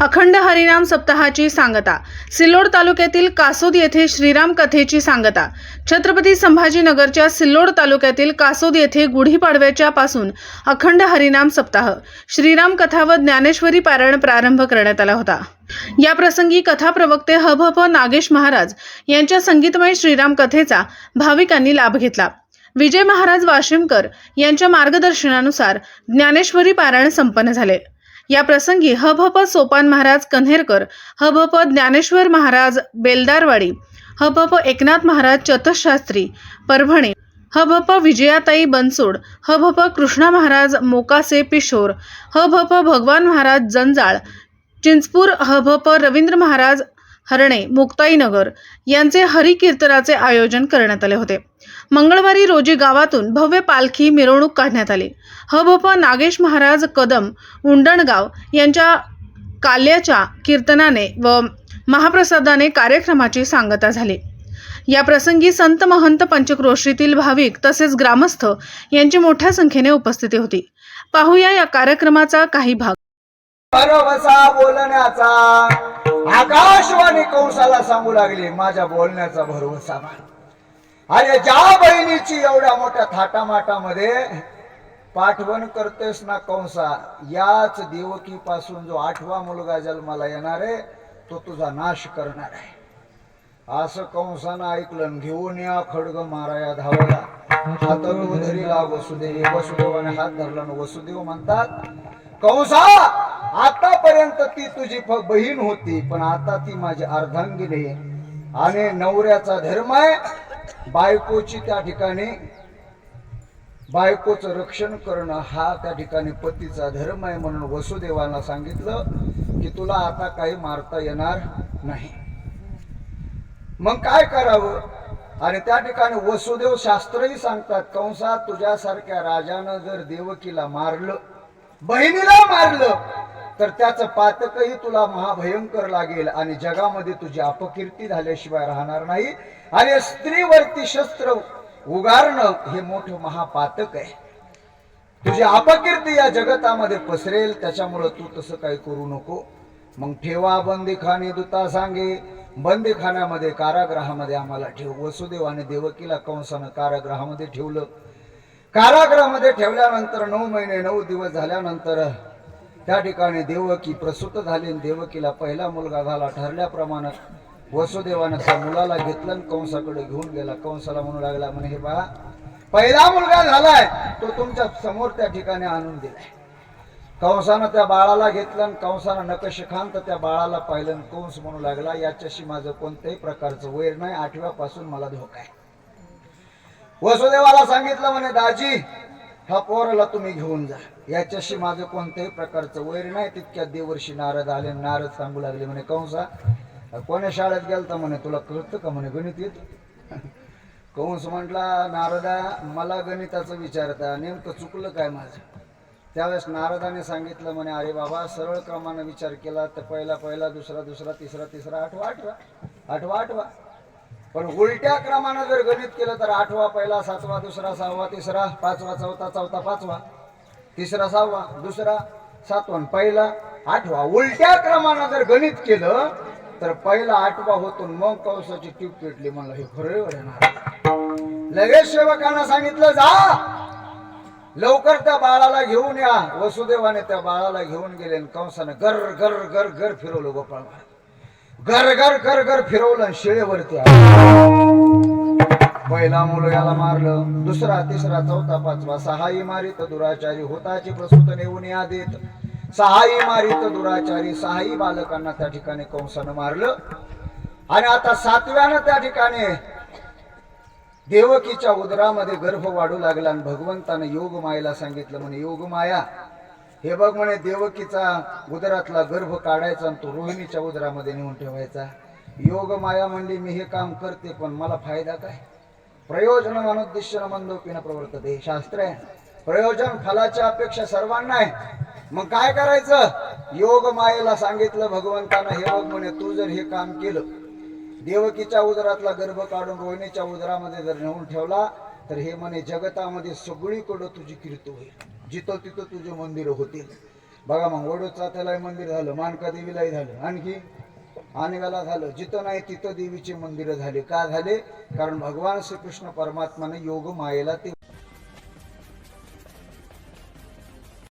अखंड हरिनाम सप्ताहाची सांगता. सिल्लोड तालुक्यातील कासोद येथे श्रीराम कथेची सांगता. छत्रपती संभाजीनगरच्या सिल्लोड तालुक्यातील कासोद येथे गुढीपाडव्याच्या पासून अखंड हरिनाम सप्ताह. श्रीराम कथा व ज्ञानेश्वरी पारायण प्रारंभ करण्यात आला होता. या प्रसंगी कथा प्रवक्ते हभप नागेश महाराज यांच्या संगीतमय श्रीराम कथेचा भाविकांनी लाभ घेतला. विजय महाराज वाशिमकर यांच्या मार्गदर्शनानुसार ज्ञानेश्वरी पारायण संपन्न झाले. या प्रसंगी हभप सोपान महाराज कन्हेरकर हभप ज्ञानेश्वर महाराज बेलदारवाडी हभप एकनाथ महाराज चतशास्त्री परभणी हभप विजयाताई बनसोड हभप कृष्णा महाराज मोकासे पिशोर हभप भगवान महाराज जंजाळ चिंचपूर हभप रवींद्र महाराज हरणे मुक्ताईनगर यांचे हरिकीर्तनाचे आयोजन करण्यात आले होते. मंगळवारी रोजी गावातून भव्य पालखी मिरवणूक काढण्यात आली. हभप नागेश महाराज कदम उंडणगाव यांच्या काल्याच्या कीर्तनाने व महाप्रसादाने कार्यक्रमाची सांगता झाली. या प्रसंगी संत महंत पंचक्रोशीतील भाविक तसेच ग्रामस्थ यांची मोठ्या संख्येने उपस्थिती होती. पाहूया या कार्यक्रमाचा काही भाग. बोलण्याचा. आकाशवाणी कंसाला सांगू लागली माझ्या बोलण्याचा भरवसा मान. अरे ज्या बहिणीची एवढ्या मोठ्या थाटामाटामध्ये पाठवण करतेस ना कंसा याच देवकी पासून जो आठवा मुलगा जन्माला येणार आहे तो तुझा नाश करणार आहे असं कंसानं ऐकलं घेऊन या खडग माराया धावला हात धरीला वसुदेव वसुदेवाने हात धरला वसुदेव म्हणतात कंसा आतापर्यंत ती तुझी बहीण होती पण आता ती माझी अर्धांगिनी आणि नवऱ्याचा धर्म आहे. बायकोची त्या ठिकाणी बायकोचं रक्षण करणं हा त्या ठिकाणी पतीचा धर्म आहे म्हणून वसुदेवांना सांगितलं की तुला आता काही मारता येणार नाही. मग काय करावं? आणि त्या ठिकाणी वसुदेव शास्त्रही सांगतात कंसात तुझ्यासारख्या राजानं जर देवकीला मारलं बहिणीला मारलं तर त्याचं पातकही तुला महाभयंकर लागेल आणि जगामध्ये तुझी अपकीर्ती झाल्याशिवाय राहणार नाही. आणि स्त्रीवरती शस्त्र उगारणं हे मोठं महापातक आहे. तुझी अपकीर्ती या जगतामध्ये पसरेल त्याच्यामुळं तू तसं काही करू नको. मग ठेवा बंदीखाने दुता सांगे. बंदीखान्यामध्ये कारागृहामध्ये आम्हाला ठेव. वसुदेवाने देवकीला कंसानं कारागृहामध्ये ठेवलं. कारागृहामध्ये ठेवल्यानंतर नऊ महिने नऊ दिवस झाल्यानंतर त्या ठिकाणी देवकी प्रसूत झाली देवकीला पहिला मुलगा झाला. ठरल्याप्रमाणे वसुदेवानं त्या मुलाला घेतलं आणि कंसाकडे घेऊन गेला. कंसाला म्हणू लागला म्हणे हे बा पहिला मुलगा झालाय. तो तुमच्यासमोर त्या ठिकाणी आणून दिलाय कंसानं त्या बाळाला घेतलं आणि कंसानं नकशिखांत त्या बाळाला पाहिलं कंस म्हणू लागला याच्याशी माझं कोणत्याही प्रकारचं वैर नाही. आठव्यापासून मला धोका आहे. वसुदेवाला सांगितलं म्हणे दाजी हा पोराला तुम्ही घेऊन जा. याच्याशी माझं कोणत्याही प्रकारचं वैर नाही. तितक्या देवर्षी नारद आले नारद सांगू लागले म्हणे कंसा कोण्या शाळेत गेलता म्हणे तुला कळतं का म्हणे गणित येत कंस म्हटला नारदा मला गणिताचं विचारता नेमकं चुकलं काय माझं? त्यावेळेस नारदाने सांगितलं म्हणे अरे बाबा सरळ क्रमानं विचार केला तर पहिला पहिला दुसरा दुसरा तिसरा तिसरा आठवा आठवा आठवा आठवा. पण उलट्या क्रमानं जर गणित केलं तर आठवा पहिला सातवा दुसरा सहावा तिसरा पाचवा चौथा चौथा पाचवा तिसरा सहावा दुसरा सातवा पहिला आठवा. उलट्या क्रमानं जर गणित केलं तर पहिला आठवा होतो मग कवसाची ट्यूब पेटली म्हणलं हे खरं एवढं लगेच सेवकांना सांगितलं जा! लवकर त्या बाळाला घेऊन या. वसुदेवाने त्या बाळाला घेऊन गेले आणि कंसानं गर गर गर गर फिरवलं गोपाळ घर घर घर घर फिरवलं आणि शिळेवरती. आलं. पहिला मुलग्याला मारलं. दुसरा तिसरा चौथा पाचवा सहाही मारित दुराचारी होताची प्रसूत नेऊन या देत सहाही मारित दुराचारी सहाही बालकांना त्या ठिकाणी कंसानं मारलं. आणि आता सातव्यानं त्या ठिकाणी देवकीच्या उदरामध्ये गर्भ वाढू लागला आणि भगवंतानं योग मायेला सांगितलं म्हणे योग माया हे बघ म्हणे देवकीचा उदरातला गर्भ काढायचा आणि तो रोहिणीच्या उदरामध्ये नेऊन ठेवायचा. योग माया म्हणली मी हे काम करते पण मला फायदा काय? प्रयोजन अनुद्दिश्य मंदोपीनं प्रवर्तते. हे शास्त्र आहे. प्रयोजन फलाच्या अपेक्षा सर्वांना आहे. मग काय करायचं? योग मायेला सांगितलं भगवंतानं हे बघ म्हणे तू जर हे काम केलं देवकीच्या उदरातला गर्भ काढून रोहिणीच्या उदरामध्ये जर नेऊन ठेवला तर हे म्हणे जगतामध्ये सगळीकडं तुझी कीर्ती होईल. जिथं तिथं तुझे मंदिरं होतील बघा मग वडोदचा त्यालाही मंदिर झालं मानका देवीलाही झालं आणखी आणव्याला झालं जिथं नाही तिथं देवीचे मंदिरं झाले. का झाले? कारण भगवान श्रीकृष्ण परमात्माने योग मायेला ते